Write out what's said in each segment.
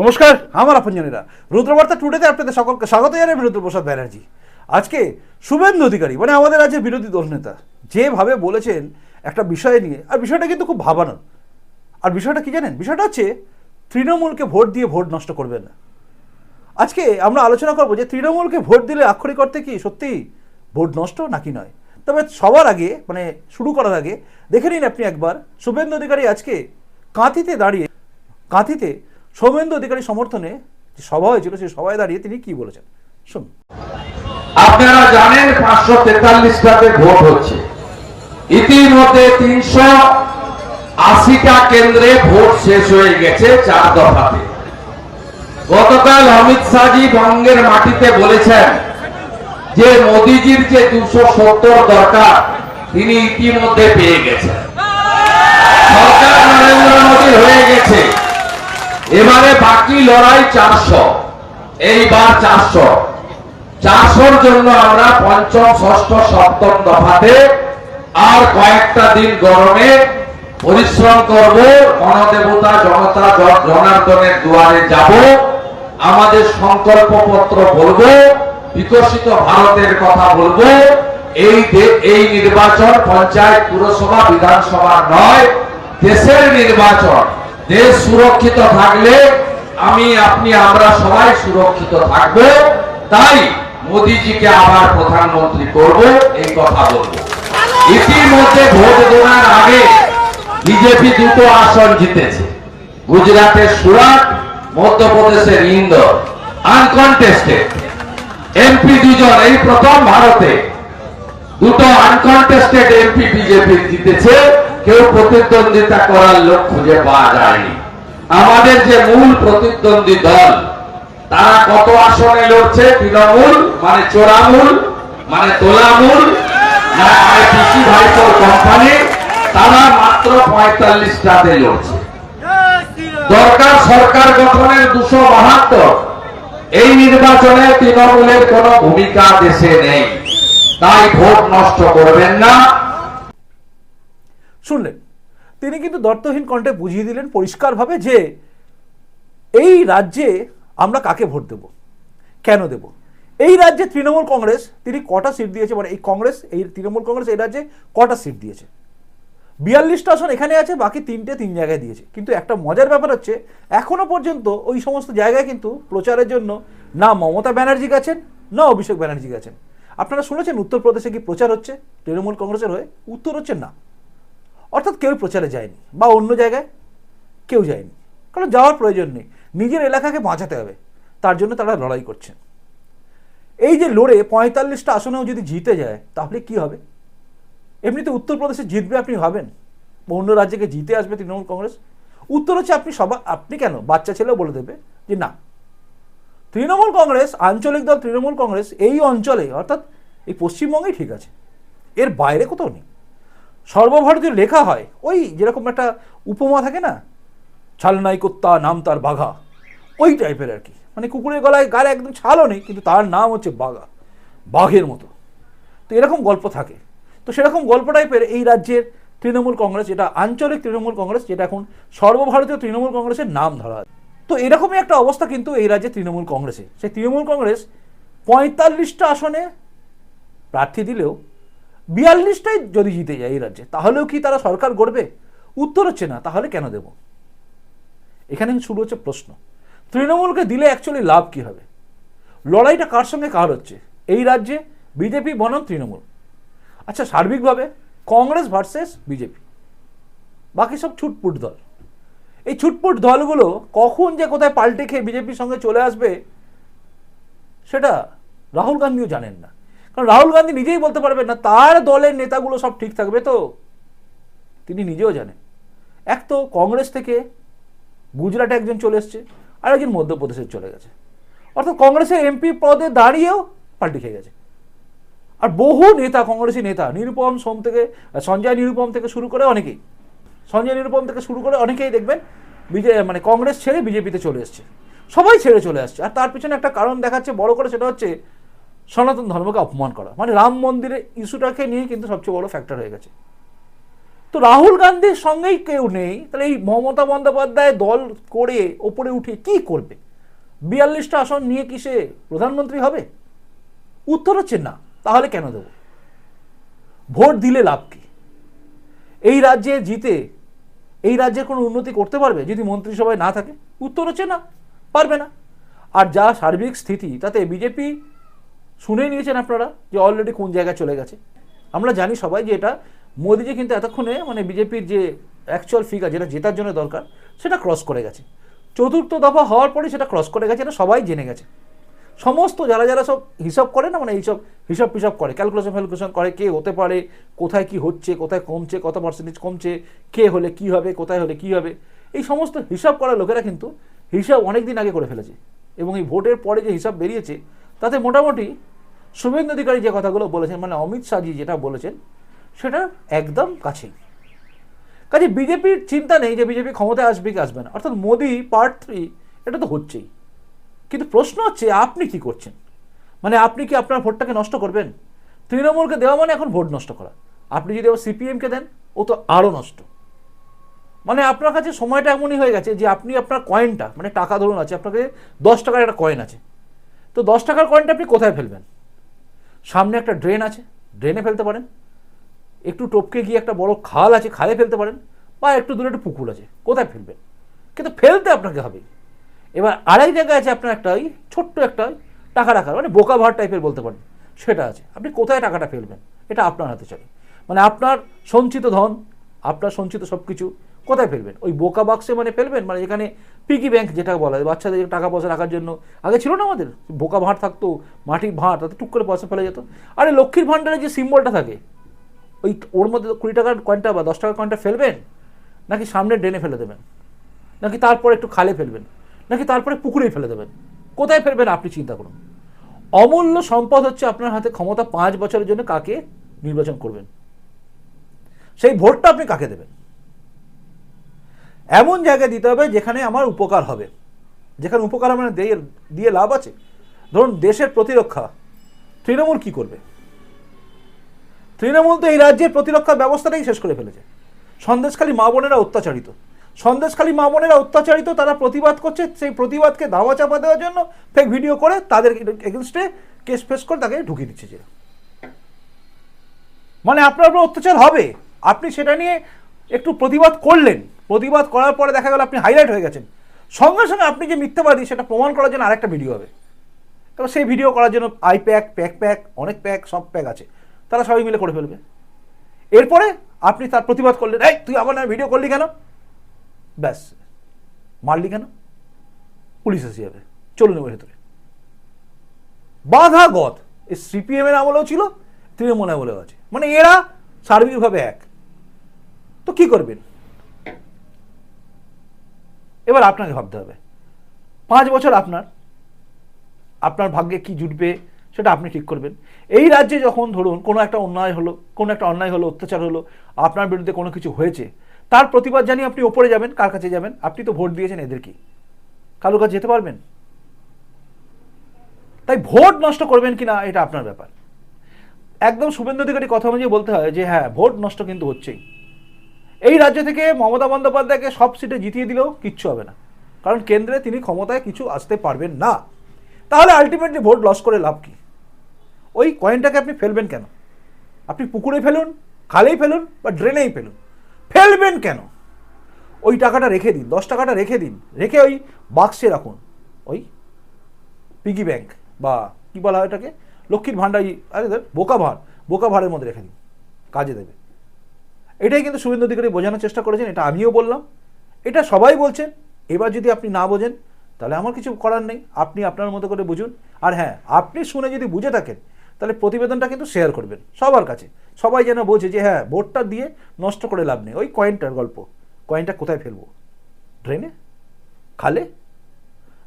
নমস্কার। আমার আপনজনেরা, রুদ্রবার্তা টুডেতে আপনাদের সকলকে স্বাগত জানাই আমি রুদ্রপ্রসাদ ব্যানার্জি। আজকে শুভেন্দু অধিকারী মানে আমাদের রাজ্যের বিরোধী দলনেতা যেভাবে বলেছেন একটা বিষয় নিয়ে, আর বিষয়টা কিন্তু খুব ভাবানোর আর বিষয়টা কি জানেন? বিষয়টা হচ্ছে, তৃণমূলকে ভোট দিয়ে ভোট নষ্ট করবেন না। আজকে আমরা আলোচনা করব যে তৃণমূলকে ভোট দিলে আক্ষরিক অর্থে কি সত্যি ভোট নষ্ট নাকি নয়? তবে সবার আগে মানে শুরু করার আগে, দেখে নিন আপনি একবার, শুভেন্দু অধিকারী আজকে কাঁথিতে দাঁড়িয়ে, কাঁথিতে সৌমেন্দু অধিকারী সমর্থনে যে সভা হয়েছিল, সেই সভায় দাঁড়িয়ে তিনি কি বলেছেন? শুনুন। আপনারা জানেন পাঁচশো তেতাল্লিশটাতে ভোট হচ্ছে। ইতিমধ্যে তিনশো আশিটা কেন্দ্রে ভোট শেষ হয়ে গেছে চার দফাতে। গতকাল অমিত শাহজি বঙ্গের মাটিতে বলেছেন যে মোদিজির যে দুশো সত্তর দরকার, তিনি ইতিমধ্যে পেয়ে গেছেন। সরকার নরেন্দ্র মোদী হয়ে গেছে। এবারে বাকি লড়াই চারশো। এইবার চারশো। চারশোর জন্য আমরা পঞ্চম, ষষ্ঠ, সপ্তম দফাতে আর কয়েকটা দিন গরমে পরিশ্রম করব। গণদেবতা জনতা জনার্দনের দুয়ারে যাব। আমাদের সংকল্প পত্র বলব, বিকশিত ভারতের কথা বলব। এই এই নির্বাচন পঞ্চায়েত, পুরসভা, বিধানসভা নয়, দেশের নির্বাচন। দেশ সুরক্ষিত থাকলে আমি, আপনি, আমরা সবাই সুরক্ষিত থাকব। তাই মোদিজিকে আবার প্রধানমন্ত্রী করব, এই কথা বলব। ইতিমধ্যে ভোট দেওয়ার আগে বিজেপি দুটো আসন জিতেছে। গুজরাটের সুরাট, মধ্যপ্রদেশের ইন্দোর। আনকনটেস্টেড এমপি দুজন, এই প্রথম ভারতে। দুটো আনকনটেস্টেড এমপি বিজেপি জিতেছে। কেউ প্রতিদ্বন্দ্বিতা করার লোক খুঁজে পাওয়া যায়নি। আমাদের যে মূল প্রতিদ্বন্দ্বী দল, তারা কত আসনে লড়ছে? তৃণমূল মানে চোরামূল মানে তোলামূল মানে পিসি ভাইপোর কোম্পানি তারা মাত্র পঁয়তাল্লিশটাতে লড়ছে। দরকার সরকার গঠনের দুশো বাহাত্তর। এই নির্বাচনে তৃণমূলের কোনো ভূমিকা দেশে নেই। তাই ভোট নষ্ট করবেন না। শুনলেন। তিনি কিন্তু দর্তহীন কণ্ঠে বুঝিয়ে দিলেন পরিষ্কারভাবে যে এই রাজ্যে আমরা কাকে ভোট দেব, কেন দেব। এই রাজ্যে তৃণমূল কংগ্রেস, তিনি কটা সিট দিয়েছে মানে এই কংগ্রেস, এই তৃণমূল কংগ্রেস এই রাজ্যে কটা সিট দিয়েছে। বিয়াল্লিশটা আসন এখানে আছে, বাকি তিনটে তিন জায়গায় দিয়েছে। কিন্তু একটা মজার ব্যাপার হচ্ছে, এখনও পর্যন্ত ওই সমস্ত জায়গায় কিন্তু প্রচারের জন্য না মমতা ব্যানার্জি গেছেন, না অভিষেক ব্যানার্জি গেছেন। আপনারা শুনেছেন উত্তরপ্রদেশে কি প্রচার হচ্ছে? তৃণমূল কংগ্রেসের হয়ে উত্তর হচ্ছে না। অর্থাৎ কেউ প্রচারে যায়নি বা অন্য জায়গায় কেউ যায়নি। কারণ যাওয়ার প্রয়োজন নেই। নিজের এলাকাকে বাঁচাতে হবে। তার জন্য তারা লড়াই করছেন। এই যে লড়ে পঁয়তাল্লিশটা আসনেও যদি জিতে যায়, তাহলে কি হবে? এমনিতে উত্তরপ্রদেশে জিতবে আপনি ভাবেন? অন্য রাজ্যকে জিতে আসবে তৃণমূল কংগ্রেস? উত্তর হচ্ছে আপনি সবা, আপনি কেন? বাচ্চা ছেলেও বলে দেবে যে না। তৃণমূল কংগ্রেস, আঞ্চলিক দল তৃণমূল কংগ্রেস এই অঞ্চলে, অর্থাৎ এই পশ্চিমবঙ্গেই ঠিক আছে। এর বাইরে কোথাও নেই। সর্বভারতীয় লেখা হয়। ওই যেরকম একটা উপমা থাকে না? ছালনাই কুত্তা, নাম তার বাঘা। ওই টাইপের আর কি। মানে কুকুরের গলায় গায়ে একদম ছালও নেই, কিন্তু তার নাম হচ্ছে বাঘা। বাঘের মতো। তো এরকম গল্প থাকে। তো সেরকম গল্প টাইপের এই রাজ্যের তৃণমূল কংগ্রেস, যেটা আঞ্চলিক তৃণমূল কংগ্রেস, যেটা এখন সর্বভারতীয় তৃণমূল কংগ্রেসের নাম ধরা হয় তো এরকমই একটা অবস্থা কিন্তু এই রাজ্যে তৃণমূল কংগ্রেসে। সেই তৃণমূল কংগ্রেস পঁয়তাল্লিশটা আসনে প্রার্থী দিলেও বিয়াল্লিশটাই যদি জিতে যায় এই রাজ্যে, তাহলেও কি তারা সরকার গড়বে? উত্তর হচ্ছে না, তাহলে কেন দেব? এখানে শুরু হচ্ছে প্রশ্ন। তৃণমূলকে দিলে অ্যাকচুয়ালি লাভ কি হবে? লড়াইটা কার সঙ্গে কার হচ্ছে? এই রাজ্যে বিজেপি বনাম তৃণমূল। আচ্ছা সার্বিকভাবে কংগ্রেস ভার্সেস বিজেপি। বাকি সব ছুটপুট দল। এই ছুটপুট দলগুলো কখন যে কোথায় পাল্টে খেয়ে বিজেপির সঙ্গে চলে আসবে, সেটা রাহুল গান্ধীও জানেন না। কারণ রাহুল গান্ধী নিজেই বলতে পারবেন না, তার দলের নেতাগুলো সব ঠিক থাকবে তো। তিনি নিজেও জানেন। এক তো কংগ্রেস থেকে গুজরাটে একজন চলে এসছে, আর একজন মধ্যপ্রদেশে চলে গেছে। অর্থাৎ কংগ্রেসের এমপি পদে দাঁড়িয়েও পাল্টি খেয়ে গেছে। আর বহু নেতা, কংগ্রেসী নেতা, নিরুপম সোম থেকে, সঞ্জয় নিরুপম থেকে শুরু করে অনেকেই, সঞ্জয় নিরুপম থেকে শুরু করে অনেকেই দেখবেন বিজে মানে কংগ্রেস ছেড়ে বিজেপিতে চলে এসছে। সবাই ছেড়ে চলে আসছে। আর তার পিছনে একটা কারণ দেখাচ্ছে বড় করে, সেটা হচ্ছে সনাতন ধর্মকে অপমান করা। মানে রাম মন্দিরের ইস্যুটাকে নিয়ে কিন্তু সবচেয়ে বড় ফ্যাক্টর হয়ে গেছে। তো রাহুল গান্ধীর সঙ্গেই কেউ নেই, তাহলে এই মমতা বন্দ্যোপাধ্যায় দল করে ওপরে উঠে কি করবে? বিয়াল্লিশটা আসন নিয়ে কি সে প্রধানমন্ত্রী হবে? উত্তর হচ্ছে না, তাহলে কেন দেব? ভোট দিলে লাভ কি? এই রাজ্যে জিতে, এই রাজ্যের কোনো উন্নতি করতে পারবে যদি মন্ত্রিসভায় না থাকে? উত্তর হচ্ছে না, পারবে না। আর যা সার্বিক স্থিতি, তাতে বিজেপি শুনে নিয়েছেন আপনারা যে অলরেডি কোন জায়গায় চলে গেছে। আমরা জানি সবাই যে এটা মোদিজি কিন্তু এতক্ষণে মানে বিজেপির যে অ্যাকচুয়াল ফিগার যেটা জেতার জন্য দরকার, সেটা ক্রস করে গেছে। চতুর্থ দফা হওয়ার পরে সেটা ক্রস করে গেছে, এটা সবাই জেনে গেছে। সমস্ত যারা যারা সব হিসাব করে না মানে এইসব হিসাব পিসাব করে ক্যালকুলেশন ফ্যালকুলেশন করে কে হতে পারে, কোথায় কি হচ্ছে, কোথায় কমছে, কত পার্সেন্টেজ কমছে, কে হলে কি হবে, কোথায় হলে কি হবে, এই সমস্ত হিসাব করা লোকেরা কিন্তু হিসাব অনেক দিন আগে করে ফেলেছে। এবং এই ভোটের পরে যে হিসাব বেরিয়েছে, তাতে মোটামুটি শুভেন্দু অধিকারী যে কথাগুলো বলেছেন মানে অমিত শাহজি যেটা বলেছেন, সেটা একদম কাছেই। কাজে বিজেপির চিন্তা নেই যে বিজেপি ক্ষমতায় আসবে কি আসবে না। অর্থাৎ মোদি পার্ট থ্রি এটা তো হচ্ছেই। কিন্তু প্রশ্ন হচ্ছে, আপনি কি করছেন? মানে আপনি কি আপনার ভোটটাকে নষ্ট করবেন? তৃণমূলকে দেওয়া মানে এখন ভোট নষ্ট করা। আপনি যদি আবার সিপিএমকে দেন, ও তো আরও নষ্ট। মানে আপনার কাছে সময়টা এমনই হয়ে গেছে যে আপনি আপনার কয়েনটা মানে টাকা ধরুন আছে, আপনাকে দশ টাকার একটা কয়েন আছে। তো দশ টাকার কয়েনটা আপনি কোথায় ফেলবেন? সামনে একটা ড্রেন আছে ড্রেনে ফেলতে পারেন। একটু টপকে গিয়ে একটা বড় খাল আছে, খালে ফেলতে পারেন, বা একটু দূরে একটা পুকুর আছে, কোথায় ফেলবেন? কিন্তু ফেলতে আপনাকে হবে। এবার আরেক জায়গায় আছে আপনার একটা ওই ছোট্ট একটা টাকা রাখার মানে বোকা ভার টাইপের বলতে পারেন, সেটা আছে। আপনি কোথায় টাকাটা ফেলবেন? এটা আপনার হাতে চলে। মানে আপনার সঞ্চিত ধন, আপনার সঞ্চিত সব কিছু কোথায় ফেলবেন? ওই বোকা বাক্সে মানে ফেলবেন? মানে এখানে পিকি ব্যাংক যেটা বলা হয়, বাচ্চাদের টাকা পয়সা রাখার জন্য। আগে ছিল না আমাদের। বোকা ভাঁড় থাকতো মাটির ভাঁড়, তাতে টুক করে পয়সা ফেলে যেত। আরে লক্ষ্মীর ভাণ্ডারে যে সিম্বলটা থাকে, ওই ওর মধ্যে কুড়ি টাকার কয়েনটা বা দশ টাকার কয়েনটা ফেলবেন? নাকি সামনে ড্রেনে ফেলে দেবেন? নাকি তারপরে একটু খালে ফেলবেন? নাকি তারপরে পুকুরেই ফেলে দেবেন? কোথায় ফেলবেন আপনি চিন্তা করুন। অমূল্য সম্পদ হচ্ছে আপনার হাতে ক্ষমতা পাঁচ বছরের জন্য কাকে নির্বাচন করবেন? সেই ভোটটা আপনি কাকে দেবেন? এমন জায়গায় দিতে হবে যেখানে আমার উপকার হবে। যেখানে উপকার আমার দিয়ে দিয়ে লাভ আছে। ধরুন, দেশের প্রতিরক্ষা। তৃণমূল কি করবে? তৃণমূল তো এই রাজ্যের প্রতিরক্ষা ব্যবস্থাটাই শেষ করে ফেলেছে। সন্দেশখালী মা বোনেরা অত্যাচারিত। সন্দেশখালী মা বোনেরা অত্যাচারিত, তারা প্রতিবাদ করছে সেই প্রতিবাদকে ধামা চাপা দেওয়ার জন্য ফেক ভিডিও করে তাদের এগেনস্টে কেস ফেস করে তাকে ঢুকিয়ে দিচ্ছে যে মানে আপনার উপর অত্যাচার হবে। আপনি সেটা নিয়ে একটু প্রতিবাদ করলেন। প্রতিবাদ করার পরে দেখা গেল আপনি হাইলাইট হয়ে গেছেন। সঙ্গে সঙ্গে আপনি যে মিথ্যাবাদী, সেটা প্রমাণ করার জন্য আরেকটা ভিডিও হবে। এবার সেই ভিডিও করার জন্য আই প্যাক প্যাক প্যাক অনেক প্যাক সব প্যাক আছে। তারা সবাই মিলে করে ফেলবে। এরপরে আপনি তার প্রতিবাদ করলেন, এই, তুই আবার না ভিডিও করলি কেন? ব্যাস। মারলি কেন? পুলিশ এসে যাবে। চলুন এবার ভেতরে। বাধা গদ। এই সিপিএম এর আমলেও ছিল তৃণমূল আমলেও আছে। মানে এরা সার্বিকভাবে এক। তো কি করবেন? এবার আপনাকে ভাবতে হবে। পাঁচ বছর আপনার। আপনার ভাগ্যে কি জুটবে সেটা আপনি ঠিক করবেন। এই রাজ্যে যখন ধরুন কোনো একটা অন্যায় হলো, কোনো একটা অন্যায় হলো, অত্যাচার হলো, আপনার বিরুদ্ধে কোনো কিছু হয়েছে, তার প্রতিবাদ জানিয়ে আপনি ওপরে যাবেন, কার কাছে যাবেন? আপনি তো ভোট দিয়েছেন এদের কি? কারোর কাছে যেতে পারবেন? তাই ভোট নষ্ট করবেন কি না এটা আপনার ব্যাপার। একদম শুভেন্দু অধিকারী কথা অনুযায়ী বলতে হয় যে হ্যাঁ ভোট নষ্ট কিন্তু হচ্ছেই। এই রাজ্য থেকে মমতা বন্দ্যোপাধ্যায়কে সব সিটে জিতিয়ে দিলেও কিচ্ছু হবে না। কারণ কেন্দ্রে তিনি ক্ষমতায় কিছু আসতে পারবেন না। তাহলে আলটিমেটলি ভোট লস করে লাভ কি? ওই কয়েনটাকে আপনি ফেলবেন কেন? আপনি পুকুরে ফেলুন, খালেই ফেলুন বা ড্রেনেই ফেলুন। ফেলবেন কেন? ওই টাকাটা রেখে দিন, দশ টাকাটা রেখে দিন, রেখে ওই বাক্সে রাখুন। ওই পিগি ব্যাংক বা কী বলা হয় এটাকে লক্ষ্মীর ভাণ্ডার, আরে বোকা ভাঁড়, বোকা ভাঁড়ের মধ্যে রেখে দিন। কাজে দেবে। এটাই কিন্তু শুভেন্দু অধিকারী বোঝানোর চেষ্টা করেছেন, এটা আমিও বললাম। এটা সবাই বলছেন, এবার যদি আপনি না বোঝেন, তাহলে আমার কিছু করার নেই, আপনি আপনার মতো করে বুঝুন। আর হ্যাঁ আপনি শুনে যদি বুঝে থাকেন, তাহলে প্রতিবেদনটা কিন্তু শেয়ার করবেন, সবার কাছে। সবাই যেন বোঝে যে হ্যাঁ ভোটটা দিয়ে নষ্ট করে লাভ নেই। ওই কয়েনটার গল্প। কয়েনটা কোথায় ফেলব? ড্রেনে খালে?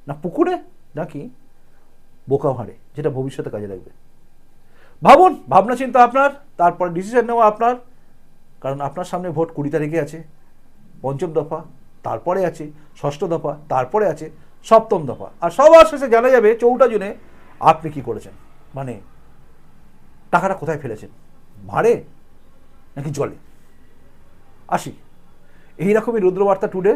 না পুকুরে? নাকি বোকা ভাঁড়ে যেটা ভবিষ্যতে কাজে লাগবে? ভাবুন ভাবনা চিন্তা আপনার, তারপর ডিসিশন নেওয়া আপনার। কারণ আপনার সামনে ভোট কুড়ি তারিখে আছে, পঞ্চম দফা, তারপরে আছে, ষষ্ঠ দফা, তারপরে আছে, সপ্তম দফা। আর সবার শেষে জানা যাবে চৌটা জুনে আপনি কি করেছেন? মানে টাকাটা কোথায় ফেলেছেন? ভাড়ে নাকি জলে? আসি। এইরকমই রুদ্রবার্তা টুডে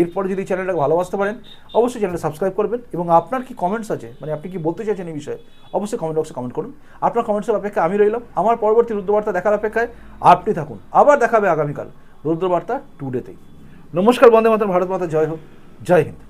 এরপরে যদি চ্যানেলটাকে ভালোবাসতে পারেন, অবশ্যই চ্যানেলটা সাবস্ক্রাইব করবেন এবং আপনার কি কমেন্টস আছে মানে আপনি কি বলতে চাইছেন এই বিষয়ে, অবশ্যই কমেন্ট বক্সে কমেন্ট করুন। আপনার কমেন্টসের অপেক্ষা আমি রইলাম। আমার পরবর্তী রুদ্রবার্তা দেখার অপেক্ষায় আপনি থাকুন। আবার দেখাবে আগামীকাল রুদ্রবার্তা টুডেতেই নমস্কার, বন্দে মাতার ভারত মাতা, জয় হোক, জয় হিন্দ।